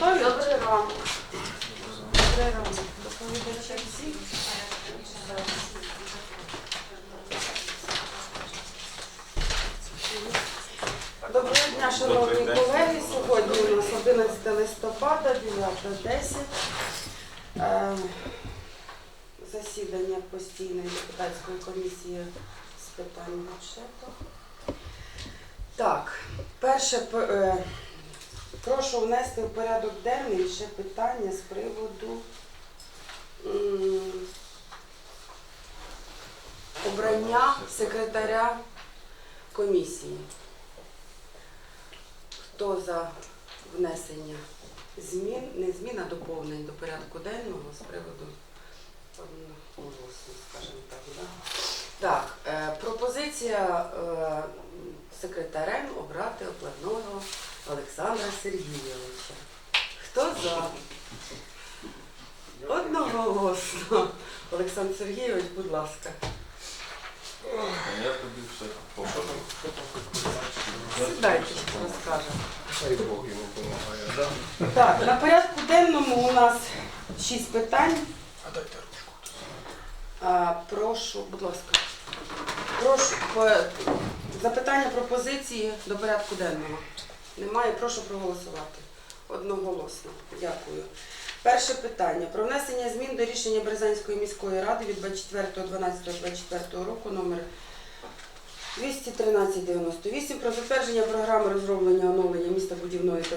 Добрий ранок. Добрий ранок. Доповідача всі. Доброго дня, шановні колеги. Сьогодні у нас 11 листопада, 9.10. Е, Засідання постійної депутатської комісії з питань бюджету. Так, перше е, прошу внести в порядок денний ще питання з приводу обрання секретаря комісії. Хто за внесення змін, не змін, а доповнень до порядку денного з приводу одноголосно, скажімо так, да? Так, е, пропозиція е, секретарем обрати оплатного Олександра Сергійовича. Хто за? Одноголосно. Олександр Сергійович, будь ласка. Я тобі все покажу. Сідайте, що розкажемо. Хай Бог йому допомагає. Да? Так, на порядку денному у нас шість питань. А дайте ручку. А, прошу, будь ласка. Прошу по- запитання пропозиції до порядку денного. Немає, прошу проголосувати. Одноголосно. Дякую. Перше питання. Про внесення змін до рішення Березанської міської ради від 24.12.24 року номер 21398 про затвердження програми розроблення оновлення містобудівної та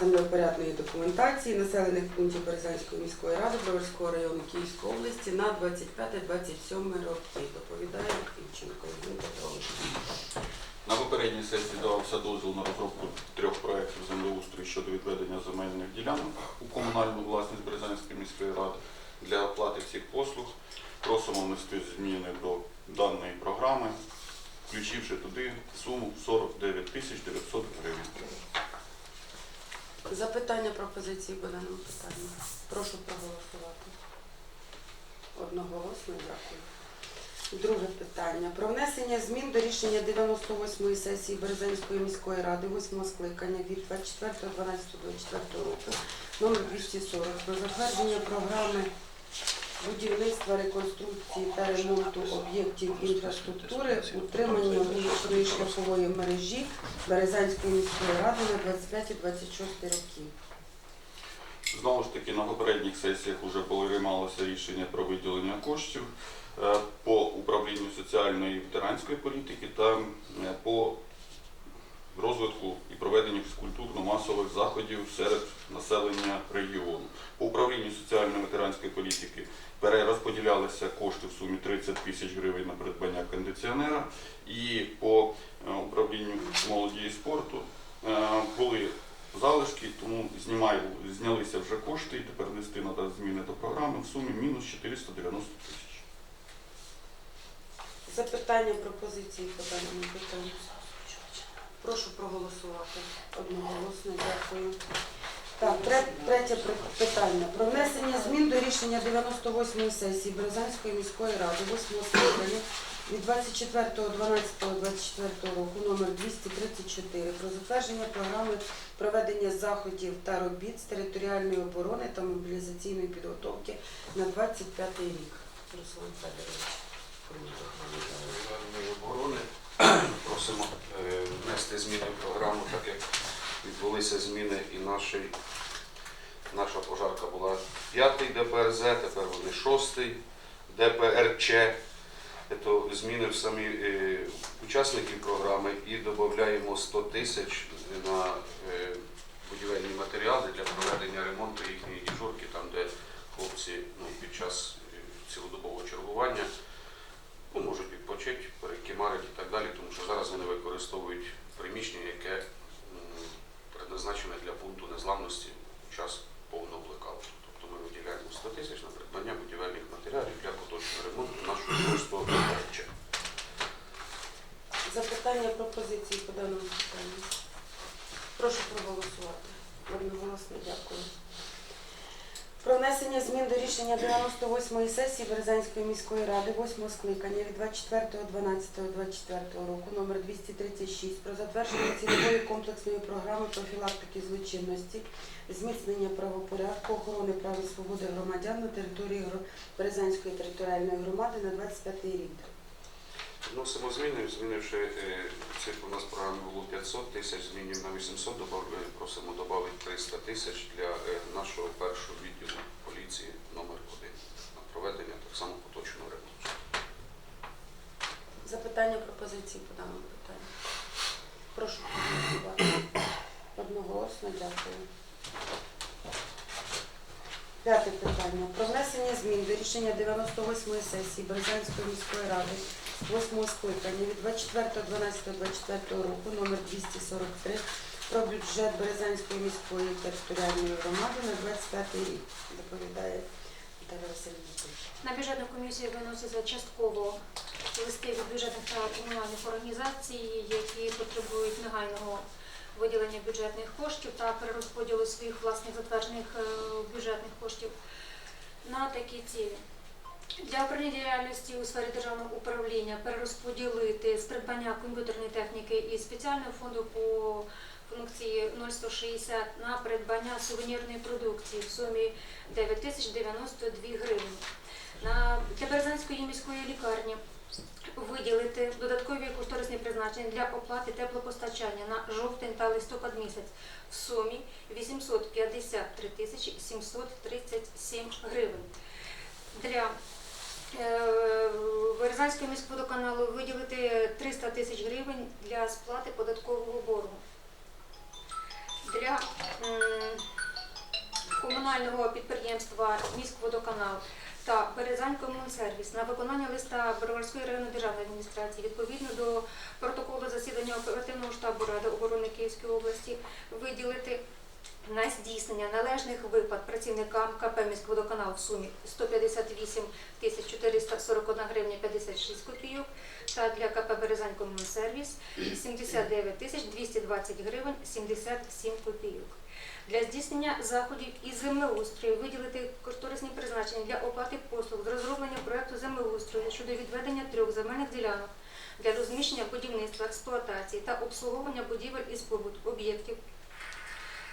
землевпорядної документації населених пунктів Березанської міської ради Броварського району Київської області на 25-27 роки. Доповідає Івченко Петрович. На попередній сесії давався дозвіл на розробку трьох проєктів землеустрою щодо відведення земельних ділянок у комунальну власність Березанської міської ради для оплати цих послуг. Просимо внести зміни до даної програми, включивши туди суму 49 тисяч 900 гривень. Запитання пропозиції по даному питанню. Прошу проголосувати. Одноголосно дякую. Друге питання. Про внесення змін до рішення 98-ї сесії Березанської міської ради 8 скликання від 24.12.24 року номер 240 про затвердження програми будівництва, реконструкції та ремонту об'єктів інфраструктури, утримання вуличної шляхової мережі Березанської міської ради на 25-26 роки. Знову ж таки, на попередніх сесіях вже приймалося рішення про виділення коштів по управлінню соціальної ветеранської політики та е, по розвитку і проведенню фізкультурно-масових заходів серед населення регіону. По управлінню соціальної ветеранської політики перерозподілялися кошти в сумі 30 тисяч гривень на придбання кондиціонера. І по е, управлінню молоді і спорту е, були залишки, тому знімаю, знялися вже кошти і тепер внести треба зміни до програми в сумі мінус 490 тисяч. Запитання, пропозиції по даному питанню. Прошу проголосувати. Одноголосно дякую. Так, третє питання. Про внесення змін до рішення 98-ї сесії Березанської міської ради 8 скликання від 24.12.24 року номер 234 про затвердження програми проведення заходів та робіт з територіальної оборони та мобілізаційної підготовки на 25 рік. Руслан Федорович. Оборони просимо е, внести зміни в програму, так як відбулися зміни і нашій, наша пожарка була п'ятий ДПРЗ, тепер вони шостий ДПРЧ. Це зміни в самі е, учасників програми і додаємо 100 тисяч на е, будівельні матеріали для проведення ремонту їхньої дежурки, там де хлопці ну, під час цілодобового чергування ну, можуть відпочити, перекимарити і так далі, тому що зараз вони використовують приміщення, яке м, предназначене для пункту незламності у час повного блекауту. Тобто ми виділяємо 100 тисяч на придбання будівельних матеріалів для поточного ремонту нашого шостого ДПРЧ. Запитання, пропозиції по даному питанню. Прошу проголосувати. Одноголосно дякую. Про внесення змін до рішення 98-ї сесії Березанської міської ради 8 скликання від 24.12.24 року номер 236 про затвердження цільової комплексної програми профілактики злочинності, зміцнення правопорядку, охорони прав і свободи громадян на території Березанської територіальної громади на 25 рік. Вносимо зміни, змінивши е, цифру у нас програмі було 500 тисяч, змінюємо на 800, добавляємо, просимо додати 300 тисяч для е, нашого першого відділу поліції номер 1 на проведення так само поточного ремонту. Запитання пропозиції по даному питанню. Прошу проголосувати. Одноголосно дякую. П'яте питання. Про внесення змін до рішення 98-ї сесії Березанської міської ради 8 скликання від 24.12.24 року номер 243 про бюджет Березанської міської територіальної громади на 25 рік. Доповідає. На бюджетну комісію виносяться частково листи від бюджетних та комунальних організацій, які потребують негайного виділення бюджетних коштів та перерозподілу своїх власних затверджених е, бюджетних коштів на такі цілі. Для управління діяльності у сфері державного управління перерозподілити з придбання комп'ютерної техніки і спеціального фонду по функції 0160 на придбання сувенірної продукції в сумі 9092 гривні. На для Березанської міської лікарні виділити додаткові кошторисні призначення для оплати теплопостачання на жовтень та листопад місяць в сумі 853 тисячі 737 гривень. Для е, Березанського міськводоканалу виділити 300 тисяч гривень для сплати податкового боргу. Для комунального підприємства міськводоканал та Березань Комунсервіс на виконання листа Броварської районної державної адміністрації відповідно до протоколу засідання оперативного штабу Ради оборони Київської області виділити на здійснення належних виплат працівникам КП «Міськводоканал» в сумі 158 тисяч 441 гривня 56 копійок та для КП «Березань Комунсервіс» 79 тисяч 220 гривень 77 копійок. Для здійснення заходів із землеустрою виділити кошторисні призначення для оплати послуг з розроблення проекту землеустрою щодо відведення трьох земельних ділянок для розміщення будівництва, експлуатації та обслуговування будівель і споруд об'єктів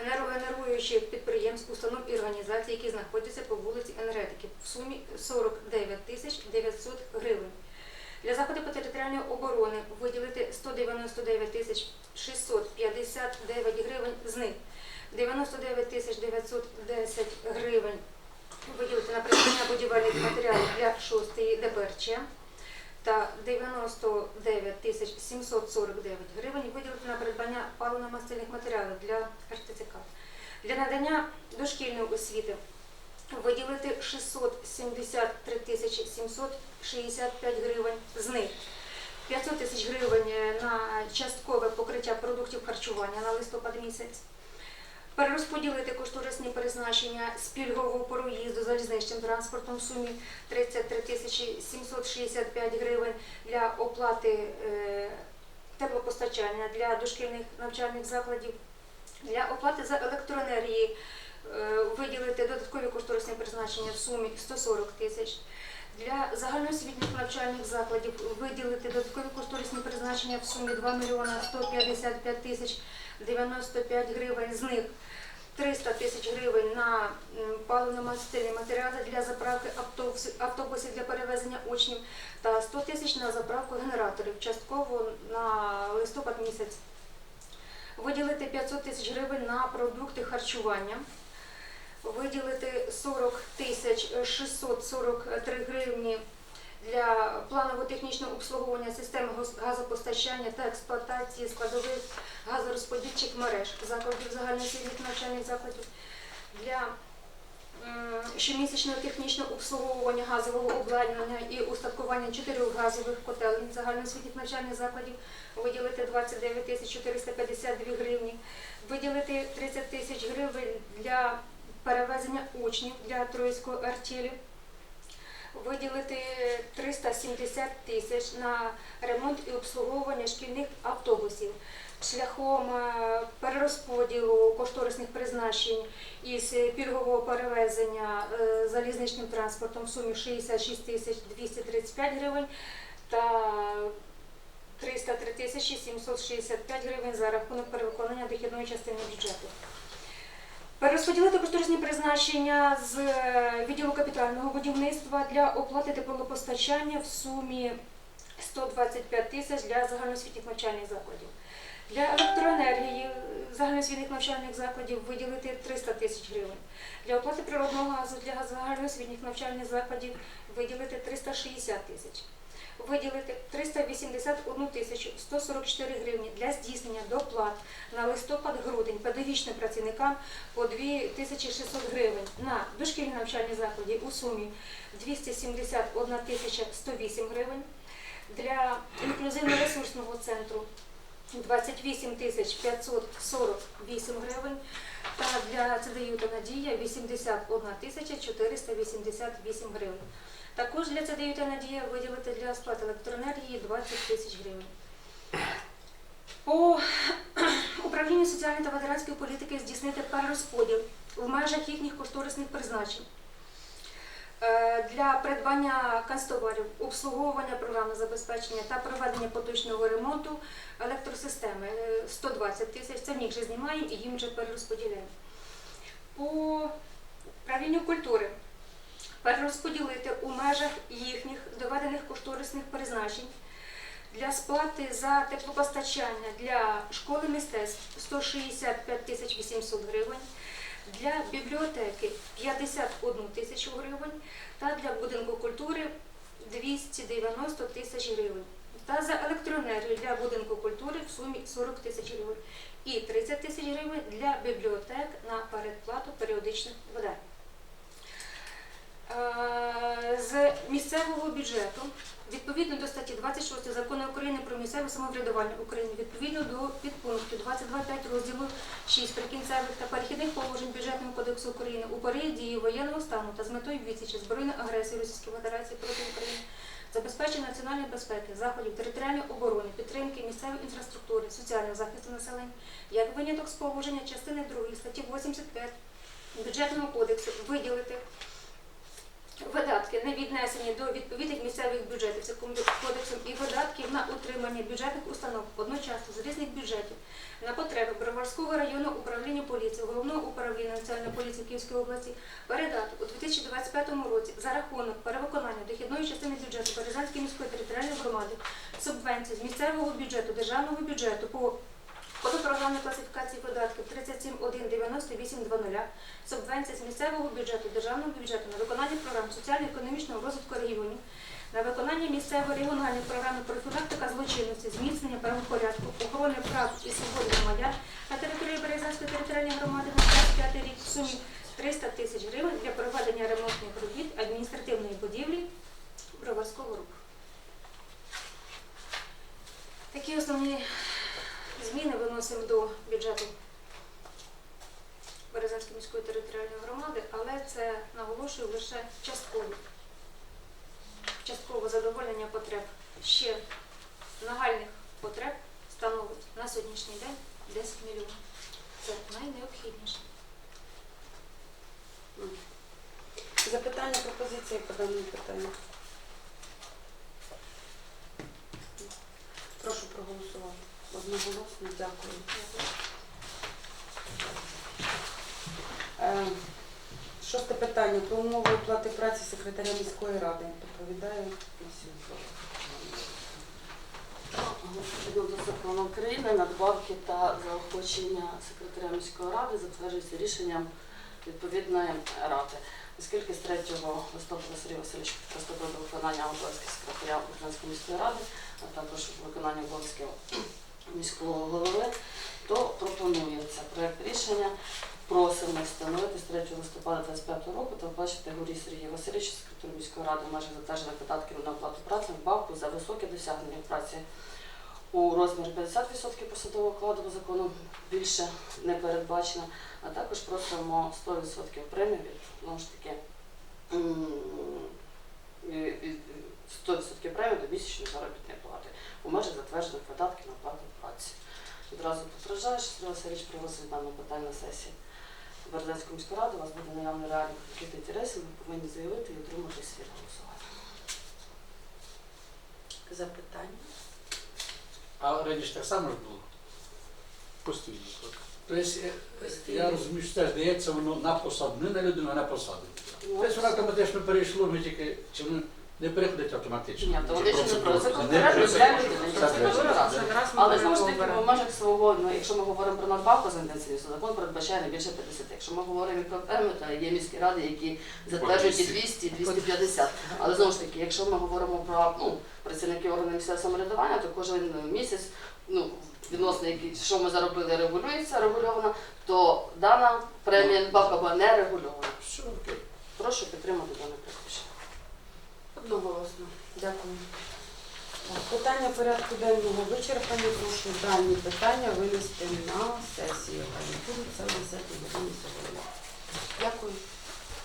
енергогенеруючих підприємств, установ і організацій, які знаходяться по вулиці Енергетики в сумі 49 тисяч 900 гривень. Для заходів по територіальної оборони виділити 199 тисяч 659 гривень з них 99 тисяч 910 гривень виділити на придбання будівельних матеріалів для 6-ї ДПРЧ та 99 тисяч 749 гривень виділити на придбання паливно-мастильних матеріалів для РТЦК. Для надання дошкільної освіти виділити 673 тисячі 765 гривень з них 500 тисяч гривень на часткове покриття продуктів харчування на листопад місяць. Перерозподілити кошторисні призначення з пільгового проїзду залізничним транспортом в сумі 33 тисячі 765 гривень для оплати е, теплопостачання для дошкільних навчальних закладів, для оплати за електроенергії е, виділити додаткові кошторисні призначення в сумі 140 тисяч. Для загальноосвітніх навчальних закладів виділити додаткові кошторисні призначення в сумі 2 мільйона 155 тисяч 95 гривень, з них 300 тисяч гривень на паливно-мастильні матеріали для заправки автобусів, для перевезення учнів та 100 тисяч на заправку генераторів, частково на листопад місяць. Виділити 500 тисяч гривень на продукти харчування. Виділити 40 тисяч 643 гривні для планово-технічного обслуговування системи газопостачання та експлуатації складових газорозподільчих мереж закладів загальноосвітніх навчальних закладів для щомісячного технічного обслуговування газового обладнання і устаткування чотирьох газових котелень загальноосвітніх навчальних закладів виділити 29 тисяч 452 гривні, виділити 30 тисяч гривень для перевезення учнів для Троїцької артелі, виділити 370 тисяч на ремонт і обслуговування шкільних автобусів. шляхом е, перерозподілу кошторисних призначень із пільгового перевезення е, залізничним транспортом в сумі 66 тисяч 235 гривень та 303 тисячі 765 гривень за рахунок перевиконання дохідної частини бюджету. Перерозподілити кошторисні призначення з е, відділу капітального будівництва для оплати теплопостачання в сумі 125 тисяч для загальноосвітніх навчальних закладів. Для електроенергії е, загальноосвітніх навчальних закладів виділити 300 тисяч гривень. Для оплати природного газу для загальноосвітніх навчальних закладів виділити 360 тисяч. Виділити 381 тисячу 144 гривні для здійснення доплат на листопад-грудень педагогічним працівникам по 2600 гривень на дошкільні навчальні заклади у сумі 271 тисяча 108 гривень. Для інклюзивно-ресурсного центру 28 тисяч 548 гривень та для ЦДЮ та Надія 81 тисяча 488 гривень. Також для ЦДЮ та Надія виділити для сплати електроенергії 20 тисяч гривень. По управлінню соціальної та ветеранської політики здійснити перерозподіл в межах їхніх кошторисних призначень Е, для придбання канцтоварів, обслуговування програмного забезпечення та проведення поточного ремонту електросистеми Е, 120 тисяч. Це в них вже знімаємо і їм вже перерозподіляємо. По управлінню культури перерозподілити у межах їхніх доведених кошторисних призначень для сплати за теплопостачання для школи мистецтв 165 тисяч 800 гривень, для бібліотеки 51 тисячу гривень та для будинку культури 290 тисяч гривень. Та за електроенергію для будинку культури в сумі 40 тисяч гривень і 30 тисяч гривень для бібліотек на передплату періодичних видань. Е, З місцевого бюджету відповідно до статті 26 закону України про місцеве самоврядування України, відповідно до підпункту 22.5 розділу 6 прикінцевих та перехідних положень бюджетного кодексу України у період дії воєнного стану та з метою відсічі збройної агресії Російської Федерації проти України, забезпечення національної безпеки, заходів територіальної оборони, підтримки місцевої інфраструктури, соціального захисту населення, як виняток з положення частини 2 статті 85 бюджетного кодексу виділити видатки, не віднесені до відповідних місцевих бюджетів цим кодексом і видатків на утримання бюджетних установ одночасно з різних бюджетів. На потреби Броварського районного управління поліції, головного управління національної поліції Київської області передати у 2025 році за рахунок перевиконання дохідної частини бюджету Березанської міської територіальної громади субвенції з місцевого бюджету, державного бюджету по Коду програмної класифікації податків 37.1.98.00 субвенція з місцевого бюджету, державного бюджету на виконання програм соціально-економічного розвитку регіонів, на виконання місцевої регіональної програми профілактика злочинності, зміцнення правопорядку, охорони прав і свободи громадян на території Березанської територіальної громади на 25 рік в сумі 300 тисяч гривень для проведення ремонтних робіт адміністративної будівлі Броварського руху. Такі основні зміни виносимо до бюджету Березанської міської територіальної громади, але це наголошую лише частково. Часткове задоволення потреб. Ще нагальних потреб становить на сьогоднішній день 10 мільйонів. Це найнеобхідніше. Запитання, пропозиції по даному питанню. Прошу проголосувати. Одноголосно, дякую. Е, Шосте питання про умови оплати праці секретаря міської ради. Відповідно до закону України надбавки та заохочення секретаря міської ради затверджуються рішенням відповідної ради. Оскільки з 3 листопада Сергій Васильович приступив до виконання обов'язків секретаря Української міської ради, а також виконання обов'язків міського голови, то пропонується проект рішення. Просимо встановити з 3 листопада 2025 року та виплачувати горі Сергія Васильовича, секретарю міської ради, в межах затверджених видатків на оплату праці, надбавку за високі досягнення в праці у розмірі 50% посадового окладу по закону більше не передбачено, а також просимо 100% премії від знову ж таки від- від 100% премії до місячної заробітної плати у межах затверджених видатків на оплату праці. Відразу попереджаю, що Сергій Васильович привозить дане питання на сесії Березанської міської ради. У вас буде наявний реальний конфлікт інтересів, ви повинні заявити і отримати свій голосування. Запитання? А раніше так само ж було? Постійно. Тобто, е, я розумію, що теж дається воно на посаду, не на людину, а на посаду. Ну, Тобто воно автоматично перейшло, ми тільки чи воно не переходить автоматично. Ні, Процедура. це Не. Це ми Але знову ж таки, в межах свого, ну, якщо ми говоримо про надбавку за інтенсивністю, закон передбачає не більше 50. Якщо ми говоримо про ПМ, то є міські ради, які затверджують і 200, і 250. Але знову ж таки, якщо ми говоримо про ну, працівників органів місцевого самоврядування, то кожен місяць, ну, відносно які, що ми заробили, регулюється регульовано, то дана премія надбавка була не регульована. Прошу підтримати дане припущення. Одноголосно. Дякую. Так, Питання порядку денного вичерпані. Прошу дані питання винести на сесію. Це на 10 годині. Дякую.